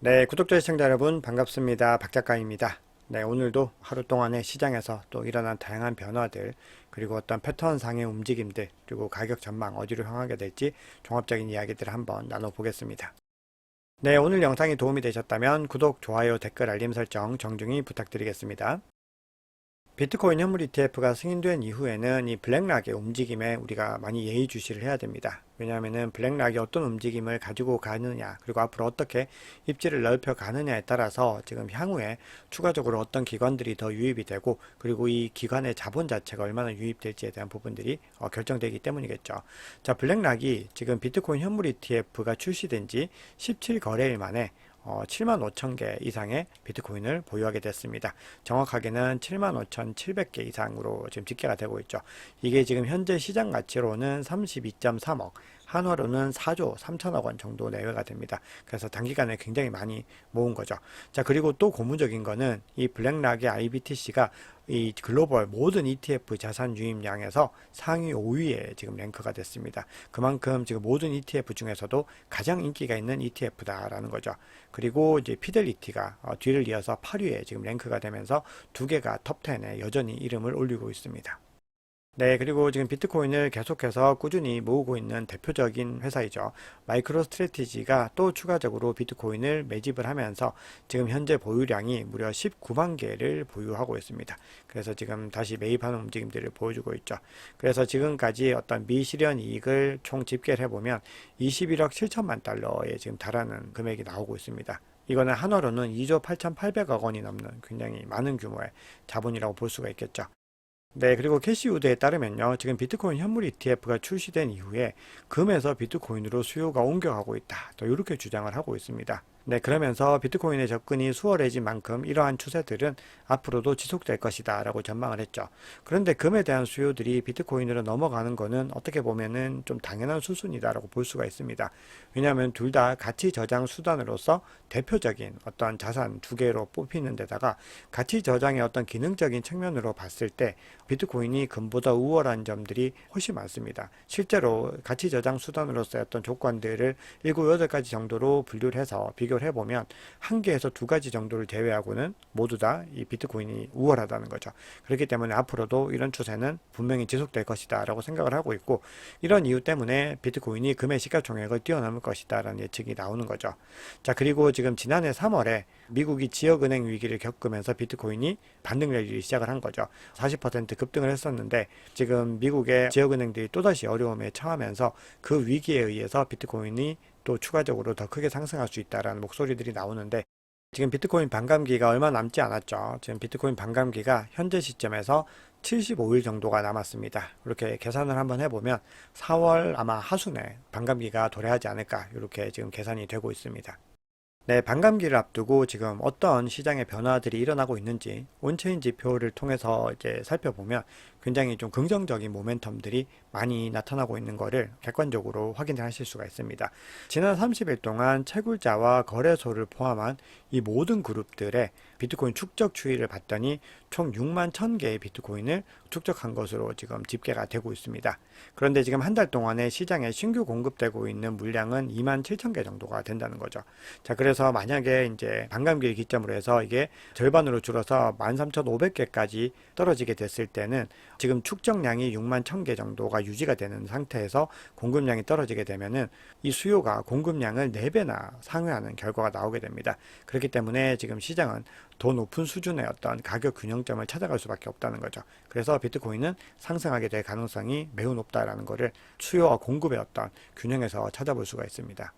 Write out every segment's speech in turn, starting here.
네, 구독자 시청자 여러분 반갑습니다. 박 작가입니다. 네, 오늘도 하루 동안의 시장에서 또 일어난 다양한 변화들, 그리고 어떤 패턴상의 움직임들, 그리고 가격 전망 어디로 향하게 될지 종합적인 이야기들을 한번 나눠보겠습니다. 네, 오늘 영상이 도움이 되셨다면 구독, 좋아요, 댓글, 알림 설정 정중히 부탁드리겠습니다. 비트코인 현물 ETF가 승인된 이후에는 이 블랙락의 움직임에 우리가 많이 예의주시를 해야 됩니다. 왜냐하면 블랙락이 어떤 움직임을 가지고 가느냐 그리고 앞으로 어떻게 입지를 넓혀 가느냐에 따라서 지금 향후에 추가적으로 어떤 기관들이 더 유입이 되고 그리고 이 기관의 자본 자체가 얼마나 유입될지에 대한 부분들이 어, 결정되기 때문이겠죠. 자 블랙락이 지금 비트코인 현물 ETF가 출시된 지 17 거래일 만에 어, 7만 5천 개 이상의 비트코인을 보유하게 됐습니다. 정확하게는 7만 5천7백개 이상으로 지금 집계가 되고 있죠. 이게 지금 현재 시장 가치로는 32.3억, 한화로는 4조 3천억 원 정도 내외가 됩니다. 그래서 단기간에 굉장히 많이 모은 거죠. 자, 그리고 또 고무적인 거는 이 블랙락의 IBTC가 이 글로벌 모든 ETF 자산 유입량에서 상위 5위에 지금 랭크가 됐습니다. 그만큼 지금 모든 ETF 중에서도 가장 인기가 있는 ETF다라는 거죠. 그리고 이제 피델리티가 어, 뒤를 이어서 8위에 지금 랭크가 되면서 두 개가 톱10에 여전히 이름을 올리고 있습니다. 네, 그리고 지금 비트코인을 계속해서 꾸준히 모으고 있는 대표적인 회사이죠. 마이크로 스트레티지가 또 추가적으로 비트코인을 매집을 하면서 지금 현재 보유량이 무려 19만 개를 보유하고 있습니다. 그래서 지금 다시 매입하는 움직임들을 보여주고 있죠. 그래서 지금까지 어떤 미실현 이익을 총 집계를 해보면 21억 7천만 달러에 지금 달하는 금액이 나오고 있습니다. 이거는 한화로는 2조 8,800억 원이 넘는 굉장히 많은 규모의 자본이라고 볼 수가 있겠죠. 네, 그리고 캐시우드에 따르면요. 지금 비트코인 현물 ETF가 출시된 이후에 금에서 비트코인으로 수요가 옮겨가고 있다. 또 이렇게 주장을 하고 있습니다. 네, 그러면서 비트코인의 접근이 수월해진 만큼 이러한 추세들은 앞으로도 지속될 것이다 라고 전망을 했죠. 그런데 금에 대한 수요들이 비트코인으로 넘어가는 것은 어떻게 보면은 좀 당연한 수순이다 라고 볼 수가 있습니다. 왜냐하면 둘 다 가치 저장 수단으로서 대표적인 어떤 자산 두 개로 뽑히는 데다가 가치 저장의 어떤 기능적인 측면으로 봤을 때 비트코인이 금보다 우월한 점들이 훨씬 많습니다. 실제로 가치 저장 수단으로서의 어떤 조건들을 7, 8가지 정도로 분류를 해서 비교 를 해보면 한 개에서 두 가지 정도를 제외하고는 모두 다 이 비트코인이 우월하다는 거죠. 그렇기 때문에 앞으로도 이런 추세는 분명히 지속될 것이다 라고 생각을 하고 있고 이런 이유 때문에 비트코인이 금의 시가총액을 뛰어넘을 것이다 라는 예측이 나오는 거죠. 자 그리고 지금 지난해 3월에 미국이 지역은행 위기를 겪으면서 비트코인이 반등 랠리를 시작을 한 거죠. 40% 급등을 했었는데 지금 미국의 지역은행들이 또다시 어려움에 처하면서 그 위기에 의해서 비트코인이 또 추가적으로 더 크게 상승할 수 있다라는 목소리들이 나오는데 지금 비트코인 반감기가 얼마 남지 않았죠. 지금 비트코인 반감기가 현재 시점에서 75일 정도가 남았습니다. 이렇게 계산을 한번 해보면 4월 아마 하순에 반감기가 도래하지 않을까 이렇게 지금 계산이 되고 있습니다. 네, 반감기를 앞두고 지금 어떤 시장의 변화들이 일어나고 있는지 온체인 지표를 통해서 이제 살펴보면 굉장히 좀 긍정적인 모멘텀들이 많이 나타나고 있는 것을 객관적으로 확인하실 수가 있습니다. 지난 30일 동안 채굴자와 거래소를 포함한 이 모든 그룹들의 비트코인 축적 추이를 봤더니 총 6만 1000개의 비트코인을 축적한 것으로 지금 집계가 되고 있습니다. 그런데 지금 한 달 동안에 시장에 신규 공급되고 있는 물량은 2만 7천 개 정도가 된다는 거죠. 자, 그래서 만약에 이제 반감기를 기점으로 해서 이게 절반으로 줄어서 13,500개까지 떨어지게 됐을 때는 지금 축적량이 6만 1000개 정도가 유지가 되는 상태에서 공급량이 떨어지게 되면은 이 수요가 공급량을 4배나 상회하는 결과가 나오게 됩니다. 그렇기 때문에 지금 시장은 더 높은 수준의 어떤 가격 균형점을 찾아갈 수밖에 없다는 거죠. 그래서 비트코인은 상승하게 될 가능성이 매우 높다라는 것을 수요와 공급의 어떤 균형에서 찾아볼 수가 있습니다.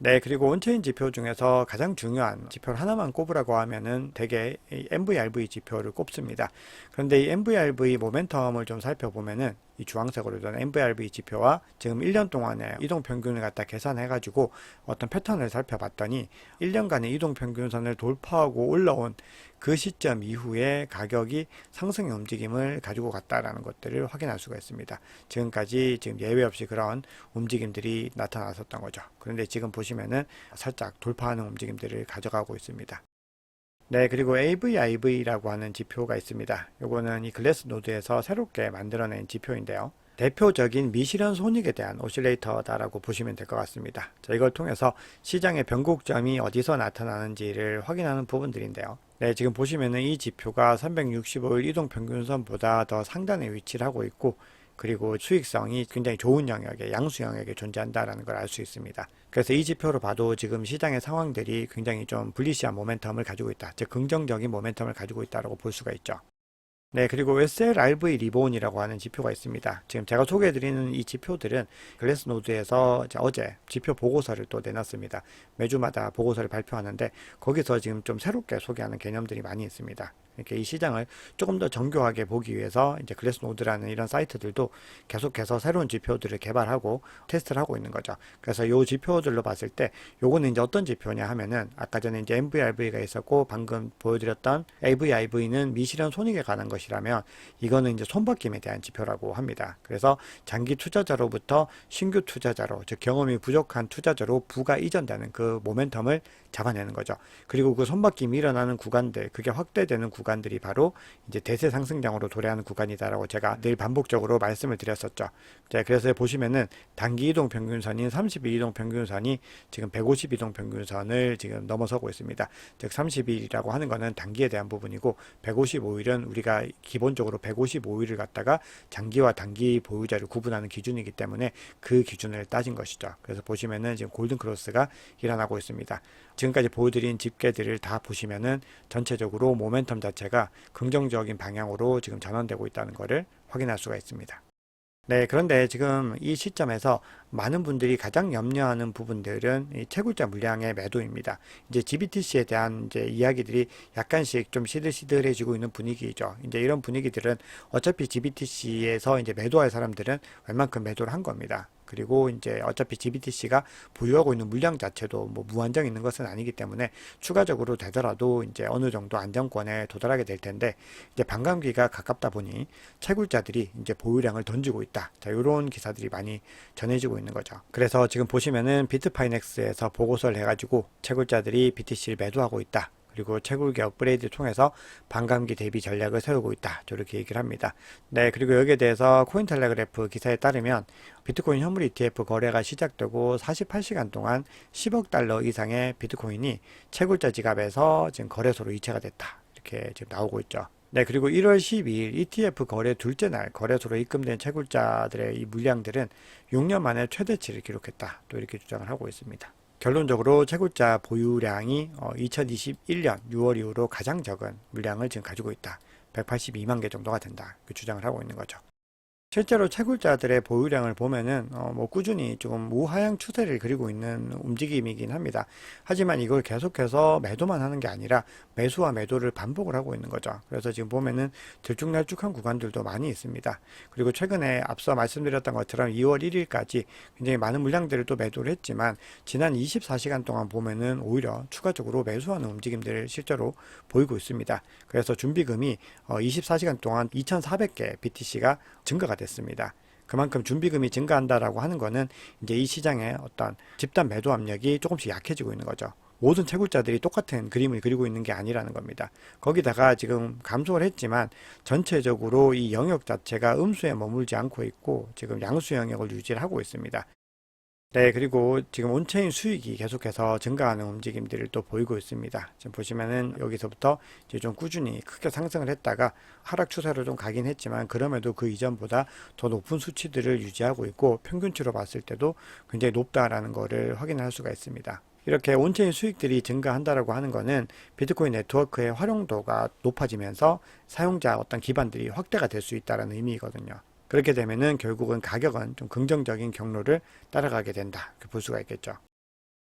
네, 그리고 온체인 지표 중에서 가장 중요한 지표를 하나만 꼽으라고 하면은 대개 이 MVRV 지표를 꼽습니다. 그런데 이 MVRV 모멘텀을 좀 살펴보면은 이 주황색으로 된 MVRV 지표와 지금 1년 동안의 이동 평균을 갖다 계산해 가지고 어떤 패턴을 살펴봤더니 1년간의 이동 평균선을 돌파하고 올라온 그 시점 이후에 가격이 상승의 움직임을 가지고 갔다라는 것들을 확인할 수가 있습니다. 지금까지 지금 예외 없이 그런 움직임들이 나타났었던 거죠. 그런데 지금 보시면은 살짝 돌파하는 움직임들을 가져가고 있습니다. 네, 그리고 AVIV라고 하는 지표가 있습니다. 요거는 이 글래스 노드에서 새롭게 만들어낸 지표인데요. 대표적인 미실현 손익에 대한 오실레이터다라고 보시면 될 것 같습니다. 자, 이걸 통해서 시장의 변곡점이 어디서 나타나는지를 확인하는 부분들인데요. 네, 지금 보시면은 이 지표가 365일 이동 평균선보다 더 상단에 위치를 하고 있고 그리고 수익성이 굉장히 좋은 영역에 양수 영역에 존재한다라는 걸 알 수 있습니다. 그래서 이 지표로 봐도 지금 시장의 상황들이 굉장히 좀 불리시한 모멘텀을 가지고 있다. 즉 긍정적인 모멘텀을 가지고 있다라고 볼 수가 있죠. 네, 그리고 SLRV 리본이라고 하는 지표가 있습니다. 지금 제가 소개해드리는 이 지표들은 글래스노드에서 어제 지표 보고서를 또 내놨습니다. 매주마다 보고서를 발표하는데 거기서 지금 좀 새롭게 소개하는 개념들이 많이 있습니다. 이렇게 이 시장을 조금 더 정교하게 보기 위해서 이제 글래스노드라는 이런 사이트들도 계속해서 새로운 지표들을 개발하고 테스트를 하고 있는 거죠. 그래서 요 지표들로 봤을 때 요거는 이제 어떤 지표냐 하면은 아까 전에 이제 MVRV가 있었고 방금 보여드렸던 AVIV는 미실현 손익에 관한 것이라면 이거는 이제 손바뀜에 대한 지표라고 합니다. 그래서 장기 투자자로부터 신규 투자자로 즉 경험이 부족한 투자자로 부가 이전되는 그 모멘텀을 잡아내는 거죠. 그리고 그 손바뀜이 일어나는 구간들, 그게 확대되는 구간들이 바로 이제 대세 상승장으로 도래하는 구간이다라고 제가 늘 반복적으로 말씀을 드렸었죠. 자, 그래서 보시면은 단기 이동 평균선인 30일 이동 평균선이 지금 150 이동 평균선을 지금 넘어서고 있습니다. 즉 30일이라고 하는 거는 단기에 대한 부분이고 155일은 우리가 기본적으로 155일을 갖다가 장기와 단기 보유자를 구분하는 기준이기 때문에 그 기준을 따진 것이죠. 그래서 보시면은 지금 골든 크로스가 일어나고 있습니다. 지금까지 보여드린 집계들을 다 보시면은 전체적으로 모멘텀 자체가 긍정적인 방향으로 지금 전환되고 있다는 것을 확인할 수가 있습니다. 네, 그런데 지금 이 시점에서 많은 분들이 가장 염려하는 부분들은 이 채굴자 물량의 매도입니다. 이제 GBTC에 대한 이제 이야기들이 약간씩 좀 시들시들해지고 있는 분위기죠. 이제 이런 분위기들은 어차피 GBTC에서 이제 매도할 사람들은 웬만큼 매도를 한 겁니다. 그리고 이제 어차피 GBTC가 보유하고 있는 물량 자체도 뭐 무한정 있는 것은 아니기 때문에 추가적으로 되더라도 이제 어느 정도 안정권에 도달하게 될 텐데 이제 반감기가 가깝다 보니 채굴자들이 이제 보유량을 던지고 있다. 자, 이런 기사들이 많이 전해지고 있는 거죠. 그래서 지금 보시면은 비트파이넥스에서 보고서를 해가지고 채굴자들이 BTC를 매도하고 있다. 그리고 채굴기 업그레이드를 통해서 반감기 대비 전략을 세우고 있다. 저렇게 얘기를 합니다. 네, 그리고 여기에 대해서 코인텔레그래프 기사에 따르면 비트코인 현물 ETF 거래가 시작되고 48시간 동안 10억 달러 이상의 비트코인이 채굴자 지갑에서 지금 거래소로 이체가 됐다. 이렇게 지금 나오고 있죠. 네, 그리고 1월 12일 ETF 거래 둘째 날 거래소로 입금된 채굴자들의 이 물량들은 6년 만에 최대치를 기록했다. 또 이렇게 주장을 하고 있습니다. 결론적으로 채굴자 보유량이 2021년 6월 이후로 가장 적은 물량을 지금 가지고 있다. 182만 개 정도가 된다. 그 주장을 하고 있는 거죠. 실제로 채굴자들의 보유량을 보면은 어, 뭐 꾸준히 조금 우하향 추세를 그리고 있는 움직임이긴 합니다. 하지만 이걸 계속해서 매도만 하는 게 아니라 매수와 매도를 반복을 하고 있는 거죠. 그래서 지금 보면은 들쭉날쭉한 구간들도 많이 있습니다. 그리고 최근에 앞서 말씀드렸던 것처럼 2월 1일까지 굉장히 많은 물량들을 또 매도를 했지만 지난 24시간 동안 보면은 오히려 추가적으로 매수하는 움직임들을 실제로 보이고 있습니다. 그래서 준비금이 어, 24시간 동안 2,400개 BTC가 증가가 됐습니다. 그만큼 준비금이 증가한다라고 하는 거는 이제 이 시장의 어떤 집단 매도 압력이 조금씩 약해지고 있는 거죠. 모든 채굴자들이 똑같은 그림을 그리고 있는 게 아니라는 겁니다. 거기다가 지금 감소를 했지만 전체적으로 이 영역 자체가 음수에 머물지 않고 있고 지금 양수 영역을 유지를 하고 있습니다. 네, 그리고 지금 온체인 수익이 계속해서 증가하는 움직임들을 또 보이고 있습니다. 지금 보시면은 여기서부터 이제 좀 꾸준히 크게 상승을 했다가 하락 추세로 좀 가긴 했지만 그럼에도 그 이전보다 더 높은 수치들을 유지하고 있고 평균치로 봤을 때도 굉장히 높다라는 거를 확인할 수가 있습니다. 이렇게 온체인 수익들이 증가한다라고 하는 거는 비트코인 네트워크의 활용도가 높아지면서 사용자 어떤 기반들이 확대가 될 수 있다는 의미거든요. 그렇게 되면은 결국은 가격은 좀 긍정적인 경로를 따라가게 된다. 볼 수가 있겠죠.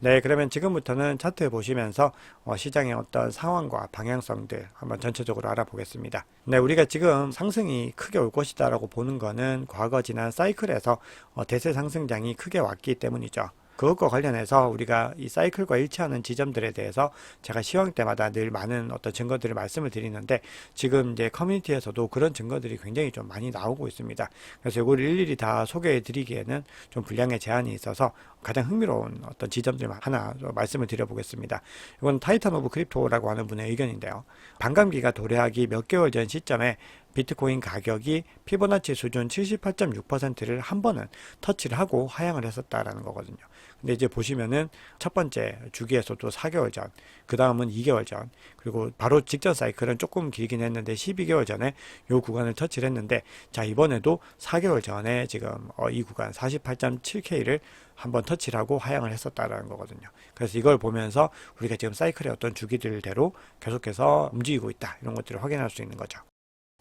네, 그러면 지금부터는 차트에 보시면서 어, 시장의 어떤 상황과 방향성들 한번 전체적으로 알아보겠습니다. 네, 우리가 지금 상승이 크게 올 것이다라고 보는 거는 과거 지난 사이클에서 어, 대세 상승장이 크게 왔기 때문이죠. 그것과 관련해서 우리가 이 사이클과 일치하는 지점들에 대해서 제가 시황 때마다 늘 많은 어떤 증거들을 말씀을 드리는데 지금 이제 커뮤니티에서도 그런 증거들이 굉장히 좀 많이 나오고 있습니다. 그래서 이걸 일일이 다 소개해 드리기에는 좀 분량의 제한이 있어서 가장 흥미로운 어떤 지점들 하나 말씀을 드려보겠습니다. 이건 타이탄 오브 크립토라고 하는 분의 의견인데요. 반감기가 도래하기 몇 개월 전 시점에 비트코인 가격이 피보나치 수준 78.6%를 한 번은 터치를 하고 하향을 했었다라는 거거든요. 근데 이제 보시면은 첫 번째 주기에서도 4개월 전, 그 다음은 2개월 전, 그리고 바로 직전 사이클은 조금 길긴 했는데 12개월 전에 요 구간을 터치를 했는데 자 이번에도 4개월 전에 지금 어, 이 구간 48.7K를 한번 터치를 하고 하향을 했었다라는 거거든요. 그래서 이걸 보면서 우리가 지금 사이클의 어떤 주기들대로 계속해서 움직이고 있다 이런 것들을 확인할 수 있는 거죠.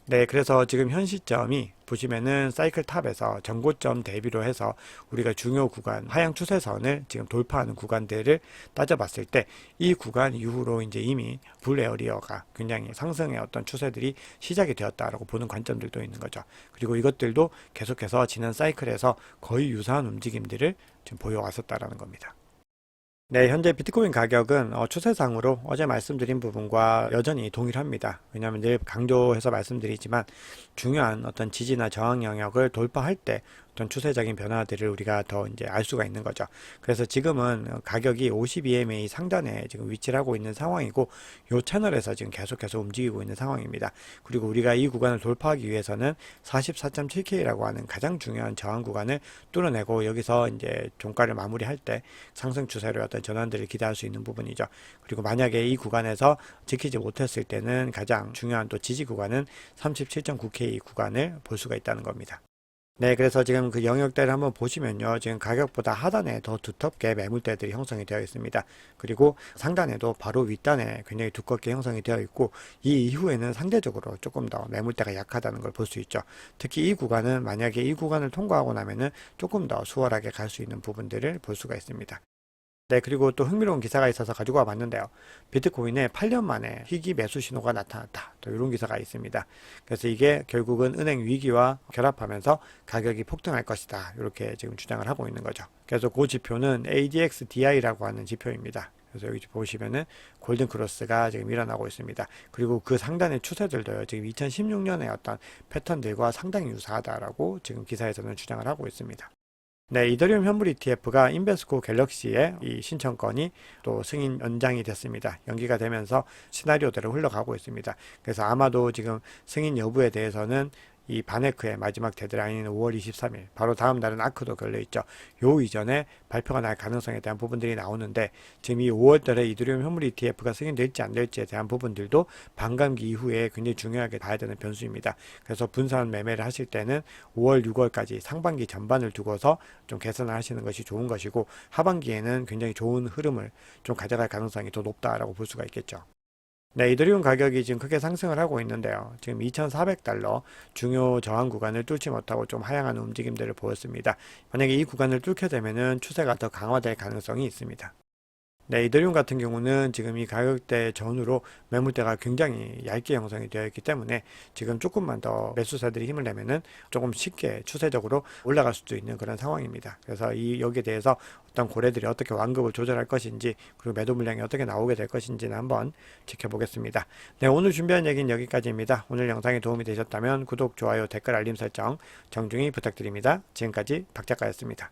네, 그래서 지금 현 시점이 보시면은 사이클 탑에서 전고점 대비로 해서 우리가 중요 구간 하향 추세선을 지금 돌파하는 구간들을 따져봤을 때 이 구간 이후로 이제 이미 불 에어리어가 굉장히 상승의 어떤 추세들이 시작이 되었다라고 보는 관점들도 있는 거죠. 그리고 이것들도 계속해서 지난 사이클에서 거의 유사한 움직임들을 지금 보여왔었다라는 겁니다. 네, 현재 비트코인 가격은 어, 추세상으로 어제 말씀드린 부분과 여전히 동일합니다. 왜냐하면 늘 강조해서 말씀드리지만 중요한 어떤 지지나 저항 영역을 돌파할 때 어떤 추세적인 변화들을 우리가 더 이제 알 수가 있는 거죠. 그래서 지금은 가격이 52MA 상단에 지금 위치를 하고 있는 상황이고 이 채널에서 지금 계속해서 움직이고 있는 상황입니다. 그리고 우리가 이 구간을 돌파하기 위해서는 44.7K라고 하는 가장 중요한 저항 구간을 뚫어내고 여기서 이제 종가를 마무리할 때 상승 추세로 어떤 전환들을 기대할 수 있는 부분이죠. 그리고 만약에 이 구간에서 지키지 못했을 때는 가장 중요한 또 지지 구간은 37.9K 구간을 볼 수가 있다는 겁니다. 네, 그래서 지금 그 영역대를 한번 보시면요. 지금 가격보다 하단에 더 두텁게 매물대들이 형성이 되어 있습니다. 그리고 상단에도 바로 윗단에 굉장히 두껍게 형성이 되어 있고 이 이후에는 상대적으로 조금 더 매물대가 약하다는 걸 볼 수 있죠. 특히 이 구간은 만약에 이 구간을 통과하고 나면은 조금 더 수월하게 갈 수 있는 부분들을 볼 수가 있습니다. 네, 그리고 또 흥미로운 기사가 있어서 가지고 와봤는데요. 비트코인에 8년 만에 희귀 매수 신호가 나타났다. 또 이런 기사가 있습니다. 그래서 이게 결국은 은행 위기와 결합하면서 가격이 폭등할 것이다. 이렇게 지금 주장을 하고 있는 거죠. 그래서 그 지표는 ADX-DI라고 하는 지표입니다. 그래서 여기 보시면은 골든 크로스가 지금 일어나고 있습니다. 그리고 그 상단의 추세들도요. 지금 2016년의 어떤 패턴들과 상당히 유사하다라고 지금 기사에서는 주장을 하고 있습니다. 네, 이더리움 현물 ETF가 인베스코 갤럭시의 이 신청권이 또 승인 연장이 됐습니다. 연기가 되면서 시나리오대로 흘러가고 있습니다. 그래서 아마도 지금 승인 여부에 대해서는 이 바네크의 마지막 데드라인은 5월 23일, 바로 다음 날은 아크도 걸려 있죠. 요 이전에 발표가 날 가능성에 대한 부분들이 나오는데 지금 이 5월 달에 이더리움 현물 ETF가 승인될지 안 될지에 대한 부분들도 반감기 이후에 굉장히 중요하게 봐야 되는 변수입니다. 그래서 분산 매매를 하실 때는 5월, 6월까지 상반기 전반을 두고서 좀 개선을 하시는 것이 좋은 것이고 하반기에는 굉장히 좋은 흐름을 좀 가져갈 가능성이 더 높다라고 볼 수가 있겠죠. 네, 이더리움 가격이 지금 크게 상승을 하고 있는데요. 지금 2,400달러 중요 저항 구간을 뚫지 못하고 좀 하향하는 움직임들을 보였습니다. 만약에 이 구간을 뚫게 되면은 추세가 더 강화될 가능성이 있습니다. 네, 이더리움 같은 경우는 지금 이 가격대 전후로 매물대가 굉장히 얇게 형성이 되어 있기 때문에 지금 조금만 더 매수사들이 힘을 내면은 조금 쉽게 추세적으로 올라갈 수도 있는 그런 상황입니다. 그래서 이 여기에 대해서 어떤 고래들이 어떻게 완급을 조절할 것인지 그리고 매도 물량이 어떻게 나오게 될 것인지는 한번 지켜보겠습니다. 네, 오늘 준비한 얘기는 여기까지입니다. 오늘 영상이 도움이 되셨다면 구독, 좋아요, 댓글 알림 설정 정중히 부탁드립니다. 지금까지 박 작가였습니다.